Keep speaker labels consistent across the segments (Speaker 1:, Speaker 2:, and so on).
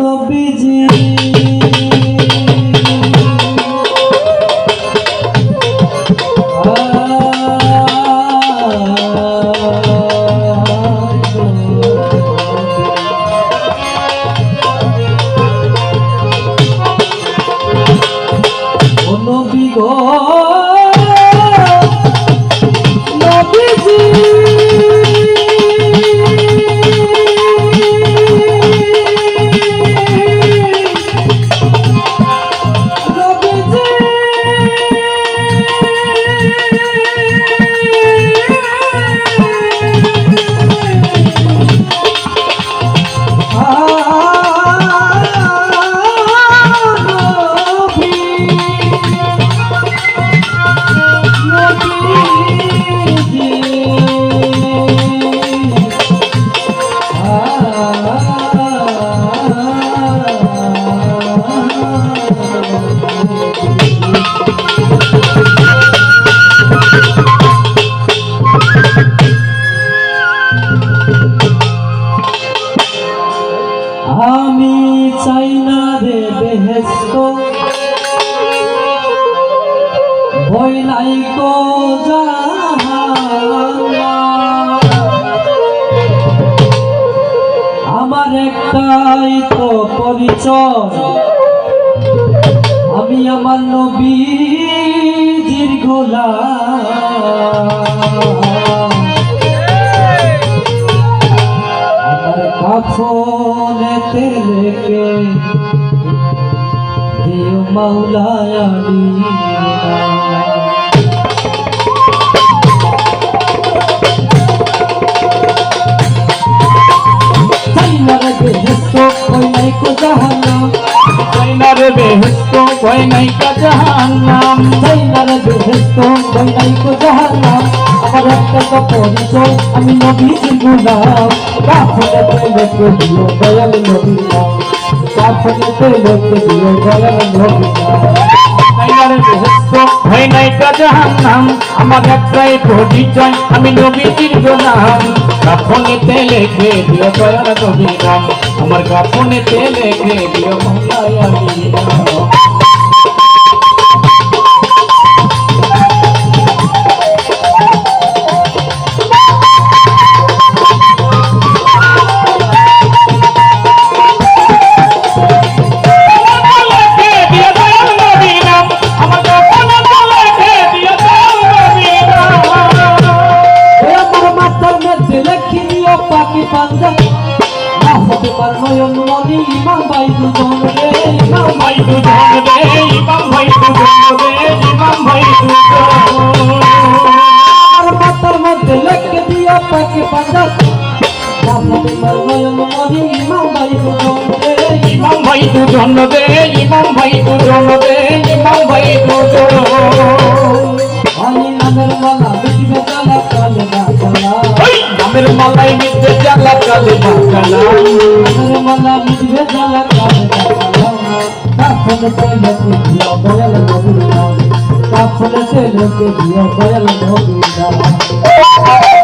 Speaker 1: নবীজি। আমার একটাই তো পরিচয়। আমি আমার নবী গোলাম।
Speaker 2: ভয় নাই কা জাহান্নাম
Speaker 1: চাইনারে বেহেস্ত কই নাই কো জাহান্নাম আমার একটা পরিচয় আমি নবীজির গোলাম কাফনেতে লেকে দিও দয়াল নবী নাম কাফনেতে লেকে দিও দয়াল নবী নাম
Speaker 2: চাইনারে বেহেস্ত ভয় নাই জাহান্নাম আমার একটাই পরিচয় আমি নবীজির গোলাম কাফনেতে লেখে দিও দয়াল নবী আমার কাফনেতে লেখে দিও মৌলায় আলী
Speaker 1: দুজন রে ইমাম
Speaker 2: ভাই দুজন রে ইমাম ভাই দুজন
Speaker 1: আমি নামের মালা বিজবে জালা কালে না কালা
Speaker 2: নামের মালাই
Speaker 1: নামের বিজবে জালা কালে না কালা কাফনে তেলে দিও দয়াল নবী নাম কাফনে তেলে দিও দয়াল নবী নাম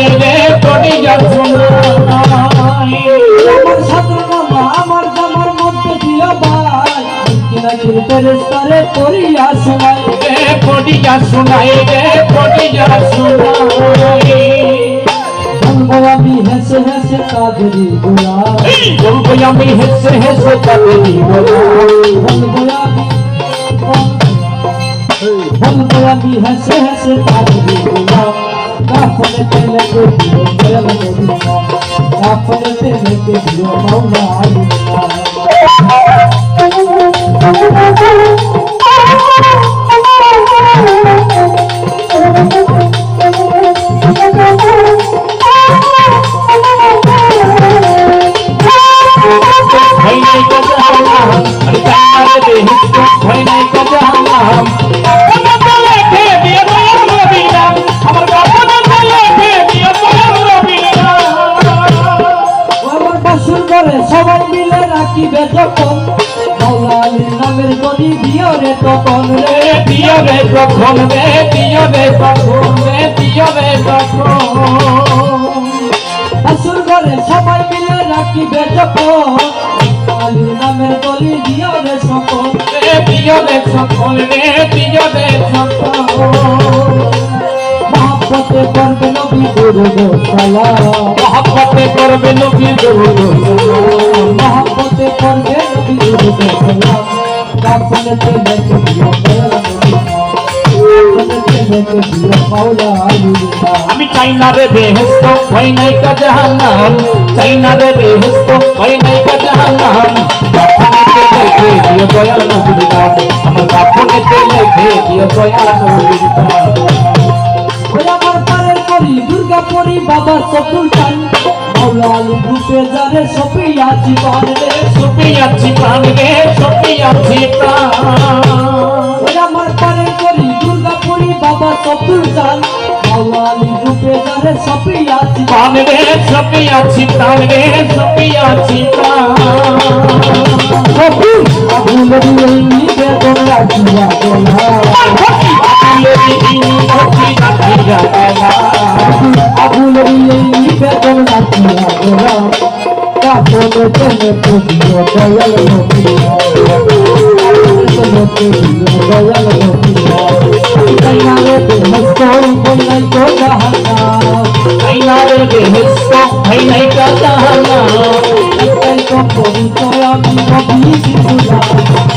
Speaker 1: শোনায় রে
Speaker 2: পড়িয়া শোনায়
Speaker 1: আমার সাধনামা আমার জামার মধ্যে দিও ভাই মুক্তি নাকির ফেরেস্তারে পড়িয়া শোনায় রে
Speaker 2: রে পড়িয়া শোনায় রে পড়িয়া শোনায়
Speaker 1: বলব আমি হেসে হেসে কাদেরি গোলা
Speaker 2: বলব আমি হেসে হেসে তাকে বলা
Speaker 1: বলব আমি বলব আমি হেসে হেসে কাদেরি গোলা তেলে দিও দয়াল নবী নাম কাফনে দিও মাওলা আলী রে
Speaker 2: দিও রে তখন রে দিও রে তখন রে তখন
Speaker 1: আসুর ঘরে সবাই মিলে রাখিবে যখন আলীর নামের গলি দিও রে সকল
Speaker 2: রে দিও রে তখন রে দিও রে
Speaker 1: মহাপতে করবে নবী সালাম।
Speaker 2: মহব্বতে করবে নবী দরুদ
Speaker 1: মহাপতে করবে নবী দিও
Speaker 2: আমি চাই না রে বেহেস্ত ভয় নাই কা জাহান্নাম। চাই না রে বেহেস্ত ভয় নাই কা জাহান্নাম। কাফনেতে লেখে দিও দয়াল নবীর নাম আমার কাফনেতে লেখে দিও দয়াল নবীর নাম
Speaker 1: আমার পারের করি দুর্গা পরি বাবা সতুল চান। মাওলা রূপে যারে সপিয়া জীবন রে।
Speaker 2: সুপিয়াছি প্রাণ রে সুপিয়াছি প্রাণ
Speaker 1: সপিয়া জীবন
Speaker 2: প্রাণ রে সুপিয়াছি প্রাণ রে সুপিয়াছি প্রাণ
Speaker 1: সপুর আবুল এই নিবেদন রাখিয়া গোলা আবুল এই নিবেদন রাখিয়া গোলা কাপড় তেনে পুজিও দয়াল পরিচয় আমি নবী শিশুরা কাপড়